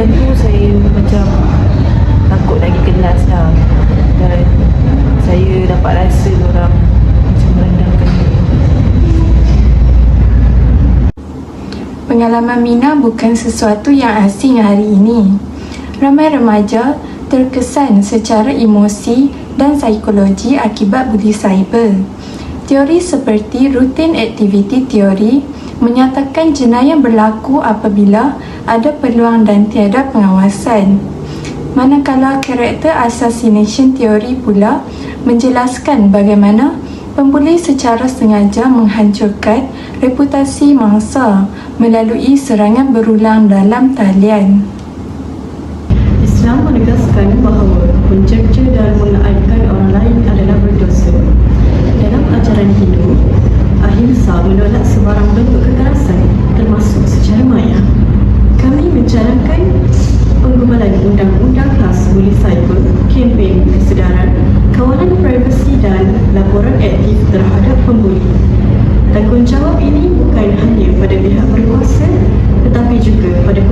kejadian tu saya macam takut pergi kelas lah dan saya dapat rasa orang macam merendahkan saya Pengalaman Mina bukan sesuatu yang asing hari ini. Ramai remaja terkesan secara emosi dan psikologi akibat buli cyber. Teori seperti routine activity teori menyatakan jenayah berlaku apabila ada peluang dan tiada pengawasan. Manakala karakter assassination teori pula menjelaskan bagaimana pembuli secara sengaja menghancurkan reputasi mangsa melalui serangan berulang dalam talian. Islam menegaskan bahawa mencerca dan mengaibkan sebarang bentuk kekerasan termasuk secara maya. Kami menjalankan penggubalan undang-undang khas buli cyber, kempen kesedaran, kawalan privasi dan laporan aktif terhadap pembuli. Tanggungjawab ini bukan hanya pada pihak berkuasa tetapi juga pada